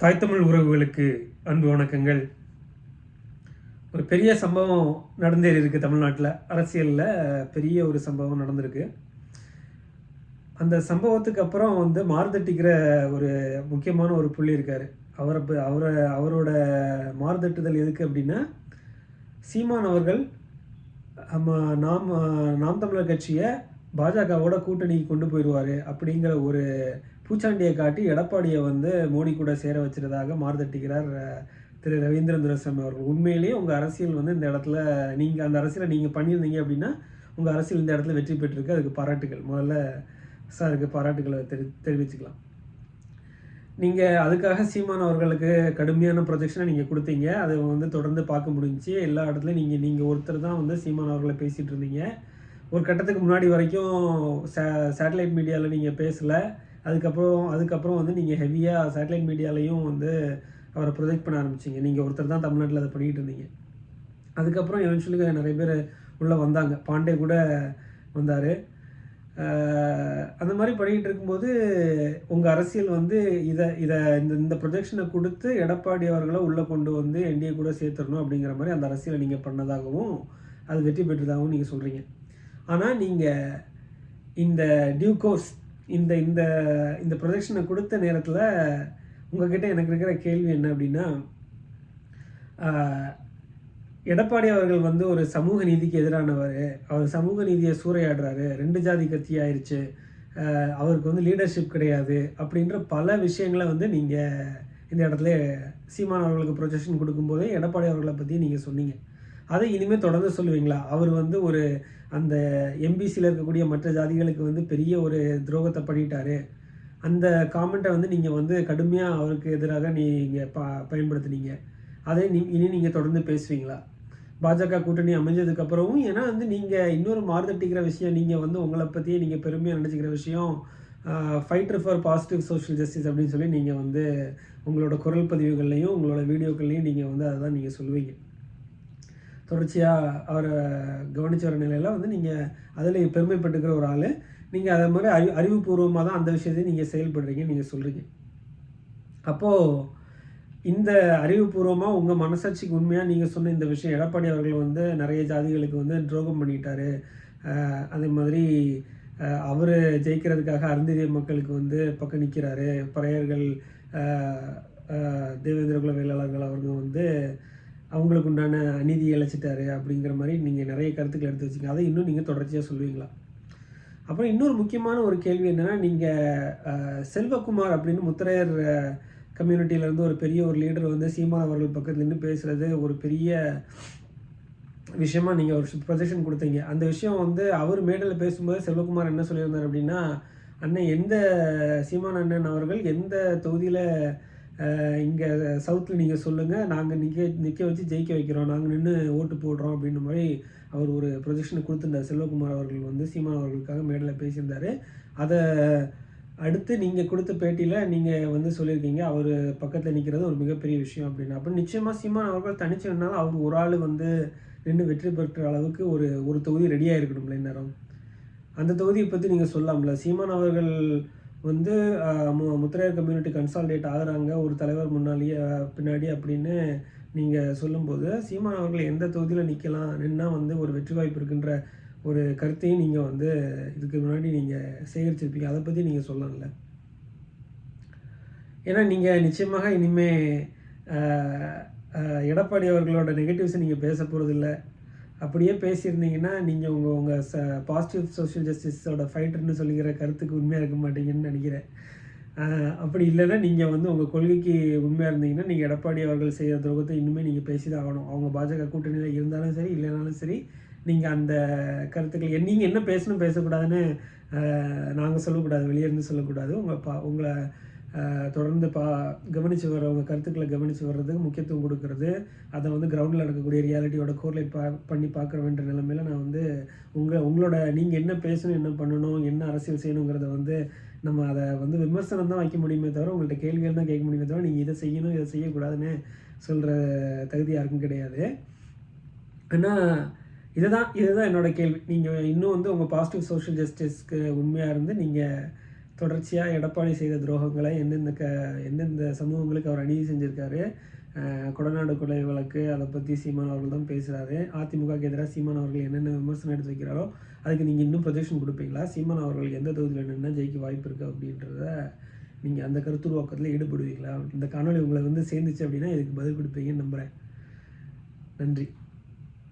தாய் தமிழ் உறவுகளுக்கு அன்பு வணக்கங்கள். ஒரு பெரிய சம்பவம் நடந்தேறி இருக்கு தமிழ்நாட்டில். அரசியலில் பெரிய ஒரு சம்பவம் நடந்திருக்கு. அந்த சம்பவத்துக்கு அப்புறம் வந்து மாறுதட்டிக்கிற ஒரு முக்கியமான ஒரு புள்ளி இருக்கார். அவரை அவரை அவரோட மாறுதட்டுதல் எதுக்கு அப்படின்னா சீமான் அவர்கள் நம்ம நாம் நாம் தமிழர் கட்சியை பாஜகவோட கூட்டணிக்கு கொண்டு போயிடுவார் அப்படிங்கிற ஒரு பூச்சாண்டியை காட்டி எடப்பாடியை வந்து மோடி கூட சேர வச்சிருதாக மாறுதட்டுகிறார் திரு ரவீந்திரன் துரசாமி அவர்கள். உண்மையிலேயே உங்கள் அரசியல் வந்து இந்த இடத்துல நீங்கள் அந்த அரசியலை நீங்கள் பண்ணியிருந்தீங்க அப்படின்னா உங்கள் அரசியல் இந்த இடத்துல வெற்றி பெற்றிருக்கு. அதுக்கு பாராட்டுகள். முதல்ல சாருக்கு பாராட்டுகளை தெரி தெரிவிச்சுக்கலாம். நீங்கள் அதுக்காக சீமான் அவர்களுக்கு கடுமையான ப்ரொஜெக்ஷனை நீங்கள் கொடுத்தீங்க. அதை வந்து தொடர்ந்து பார்க்க முடிஞ்சிச்சு. எல்லா இடத்துலையும் நீங்கள் நீங்கள் ஒருத்தர் தான் வந்து சீமான் அவர்களை பேசிகிட்டு இருந்தீங்க. ஒரு கட்டத்துக்கு முன்னாடி வரைக்கும் சே சேட்டலைட் மீடியாவில் நீங்கள் பேசலை. அதுக்கப்புறம் அதுக்கப்புறம் வந்து நீங்கள் ஹெவியாக சேட்டலைட் மீடியாலையும் வந்து அவரை ப்ரொஜெக்ட் பண்ண ஆரம்பிச்சிங்க. நீங்கள் ஒருத்தர் தான் தமிழ்நாட்டில் அதை பண்ணிகிட்டு இருந்தீங்க. அதுக்கப்புறம் எவென்ச்சுவலி நிறைய பேர் உள்ளே வந்தாங்க. பாண்டே கூட வந்தார். அந்த மாதிரி பண்ணிக்கிட்டு இருக்கும்போது உங்கள் அரசியல் வந்து இதை இதை இந்த இந்த ப்ரொஜெக்ஷனை கொடுத்து எடப்பாடி அவர்களை உள்ளே கொண்டு வந்து என்டிஏ கூட சேர்த்துடணும் அப்படிங்கிற மாதிரி அந்த அரசியலை நீங்கள் பண்ணதாகவும் அது வெற்றி பெற்றதாகவும் நீங்கள் சொல்கிறீங்க ஆனால் நீங்கள் இந்த டியூ கோர்ஸ் இந்த இந்த இந்த ப்ரொஜெக்ஷனை கொடுத்த நேரத்தில் உங்ககிட்ட எனக்கு இருக்கிற கேள்வி என்ன அப்படின்னா எடப்பாடி அவர்கள் வந்து ஒரு சமூக நீதிக்கு எதிரானவர். அவர் சமூக நீதியை சூறையாடுறாரு. ரெண்டு ஜாதி கட்சி ஆயிடுச்சு அவருக்கு வந்து லீடர்ஷிப் கிடையாது அப்படின்ற பல விஷயங்களை வந்து நீங்கள் இந்த இடத்துல சீமான் அவர்களுக்கு ப்ரொஜெக்ஷன் கொடுக்கும்போதே எடப்பாடி அவர்களை பற்றி நீங்கள் சொன்னீங்க. அதை இனிமேல் தொடர்ந்து சொல்லுவீங்களா? அவர் வந்து ஒரு அந்த எம்பிசியில் இருக்கக்கூடிய மற்ற ஜாதிகளுக்கு வந்து பெரிய ஒரு துரோகத்தை பண்ணிட்டாரு. அந்த காமெண்ட்டை வந்து நீங்கள் வந்து கடுமையாக அவருக்கு எதிராக நீங்கள் ப பயன்படுத்துனீங்க. அதை நீ இனி நீங்கள் தொடர்ந்து பேசுவீங்களா? பாஜக கூட்டணி அமைஞ்சதுக்கப்புறமும் ஏன்னா வந்து நீங்கள் இன்னொரு மாறுதட்டிக்கிற விஷயம் நீங்கள் வந்து உங்களை பற்றியே நீங்கள் பெருமையாக நினச்சிக்கிற விஷயம் fighter for positive social justice அப்படின்னு சொல்லி நீங்கள் வந்து உங்களோட குரல் பதிவுகள்லையும் உங்களோட வீடியோக்கள்லையும் நீங்கள் வந்து அதை தான் நீங்கள் சொல்லுவீங்க. தொடர்ச்சியாக அவரை கவனிச்சு வர நிலையில் வந்து நீங்கள் அதில் பெருமைப்பட்டுக்கிற ஒரு ஆள். நீங்கள் அதை மாதிரி அறி அறிவுபூர்வமாக தான் அந்த விஷயத்தையும் நீங்கள் செயல்படுறீங்க நீங்கள் சொல்கிறீங்க அப்போது இந்த அறிவுபூர்வமாக உங்கள் மனசாட்சிக்கு உண்மையாக நீங்கள் சொன்ன இந்த விஷயம் எடப்பாடி அவர்கள் வந்து நிறைய ஜாதிகளுக்கு வந்து துரோகம் பண்ணிட்டாரு. அதே மாதிரி அவர் ஜெயிக்கிறதுக்காக அருந்ததிய மக்களுக்கு வந்து பக்கம் நிற்கிறாரு பறையர்கள் தேவேந்திர குல வேளாளர்கள் அவர்கள் வந்து அவங்களுக்கு உண்டான அநீதி இழைச்சிட்டாரு அப்படிங்கிற மாதிரி நீங்கள் நிறைய கருத்துக்கள் எடுத்து வச்சிங்க. அதை இன்னும் நீங்கள் தொடர்ச்சியாக சொல்லுவீங்களா அப்புறம் இன்னொரு முக்கியமான ஒரு கேள்வி என்னென்னா நீங்கள் செல்வகுமார் அப்படின்னு முத்தரையர் கம்யூனிட்டியிலேருந்து ஒரு பெரிய ஒரு லீடர் வந்து சீமான் அவர்கள் பக்கத்தில் நின்று பேசுகிறது ஒரு பெரிய விஷயமா நீங்கள் ஒரு ப்ரொஜெக்ஷன் கொடுத்தீங்க. அந்த விஷயம் வந்து அவர் மேடையில் பேசும்போது செல்வகுமார் என்ன சொல்லியிருந்தார் அப்படின்னா அண்ணன் எந்த சீமான் அண்ணன் அவர்கள் எந்த தொகுதியில் இங்கே சவுத்தில் நீங்கள் சொல்லுங்கள் நாங்கள் நிற்க நிற்க வச்சு ஜெயிக்க வைக்கிறோம். நாங்கள் நின்று ஓட்டு போடுறோம் அப்படின்ற மாதிரி அவர் ஒரு ப்ரொஜெக்ஷனை கொடுத்துருந்தார். செல்வகுமார் அவர்கள் வந்து சீமான் அவர்களுக்காக மேடையில் பேசியிருந்தார். அதை அடுத்து நீங்கள் கொடுத்த பேட்டியில் நீங்கள் வந்து சொல்லியிருக்கீங்க அவர் பக்கத்தில் நிற்கிறது ஒரு மிகப்பெரிய விஷயம் அப்படின்னு. அப்போ நிச்சயமாக சீமான் அவர்கள் தனிச்சு அவர் ஒரு ஆள் வந்து நின்று வெற்றி பெற்ற அளவுக்கு ஒரு ஒரு தொகுதி ரெடியாக இருக்கணும்ல இந்நேரம். அந்த தொகுதியை பற்றி நீங்கள் சொல்லலாம்ல. சீமான் அவர்கள் வந்து மு முத்திரையர் கம்யூனிட்டி கன்சால்டேட் ஆகுறாங்க. ஒரு தலைவர் முன்னாலேயே பின்னாடி அப்படின்னு நீங்கள் சொல்லும்போது சீமான் அவர்கள் எந்த தொகுதியில் நிற்கலாம் நின்னா வந்து ஒரு வெற்றி வாய்ப்பு இருக்குன்ற ஒரு கருத்தையும் நீங்கள் வந்து இதுக்கு முன்னாடி நீங்கள் சேகரிச்சிருப்பீங்க. அதை பற்றி நீங்கள் சொல்லலாம்ல ஏன்னா நீங்கள் நிச்சயமாக இனிமேல் எடப்பாடி அவர்களோட நெகட்டிவ்ஸை நீங்கள் பேச போகிறதில்ல அப்படியே பேசியிருந்தீங்கன்னா நீங்கள் உங்கள் உங்கள் ச பாசிட்டிவ் சோஷியல் ஜஸ்டிஸோட ஃபைட்டர்னு சொல்லிக்கிற கருத்துக்கு உண்மையாக இருக்க மாட்டீங்கன்னு நினைக்கிறேன். அப்படி இல்லைன்னா நீங்கள் வந்து உங்கள் கொள்கைக்கு உண்மையாக இருந்தீங்கன்னா நீங்கள் எடப்பாடி அவர்கள் செய்கிற துரோகத்தை இன்னுமே நீங்கள் பேசி தான் ஆகணும். அவங்க பாஜக கூட்டணியில் இருந்தாலும் சரி இல்லைனாலும் சரி நீங்கள் அந்த கருத்துக்கள் நீங்கள் என்ன பேசணும் பேசக்கூடாதுன்னு நாங்கள் சொல்லக்கூடாது வெளியே இருந்து சொல்லக்கூடாது. உங்கள் பா உங்களை தொடர்ந்து பா கவனித்து வர்றவங்க கருத்துக்களை கவனித்து வர்றதுக்கு முக்கியத்துவம் கொடுக்கறது. அதை வந்து கிரவுண்டில் நடக்கக்கூடிய ரியாலிட்டியோட கோர்லேட் பா பண்ணி பார்க்க வேண்டிய நிலைமையில் நான் வந்து உங்கள் உங்களோட நீங்கள் என்ன பேசணும் என்ன பண்ணணும் என்ன அரசியல் செய்யணுங்கிறத வந்து நம்ம அதை வந்து விமர்சனம் தான் வைக்க முடியுமே தவிர உங்கள்கிட்ட கேள்விகள் தான் கேட்க முடியுமே தவிர நீங்கள் இதை செய்யணும் இதை செய்யக்கூடாதுன்னு சொல்கிற தகுதி யாருக்கும் கிடையாது. ஆனால் இதுதான் இதுதான் என்னோட கேள்வி. நீங்கள் இன்னும் வந்து உங்கள் பாசிட்டிவ் சோஷியல் ஜஸ்டிஸ்க்கு உண்மையாக இருந்து நீங்கள் தொடர்ச்சியாக எடப்பாடி செய்த துரோகங்களை எந்தெந்த க எந்தெந்த சமூகங்களுக்கு அவர் அநீதி செஞ்சுருக்காரு கொடநாடு கொலை வழக்கு அதை பற்றி சீமான் அவர்கள் தான் பேசுகிறாரு அதிமுகக்கு எதிராக சீமான் அவர்கள் என்னென்ன விமர்சனம் எடுத்து வைக்கிறாரோ அதுக்கு நீங்கள் இன்னும் ப்ரொஜெக்ஷன் கொடுப்பீங்களா? சீமான் அவர்கள் எந்த தொகுதியில் என்னென்ன ஜெயிக்க வாய்ப்பு இருக்குது அப்படின்றத நீங்கள் அந்த கருத்துருவாக்கத்தில் ஈடுபடுவீங்களா? இந்த காணொளி உங்களை வந்து சேர்ந்துச்சு அப்படின்னா இதுக்கு பதில் கொடுப்பீங்கன்னு நம்புகிறேன் நன்றி.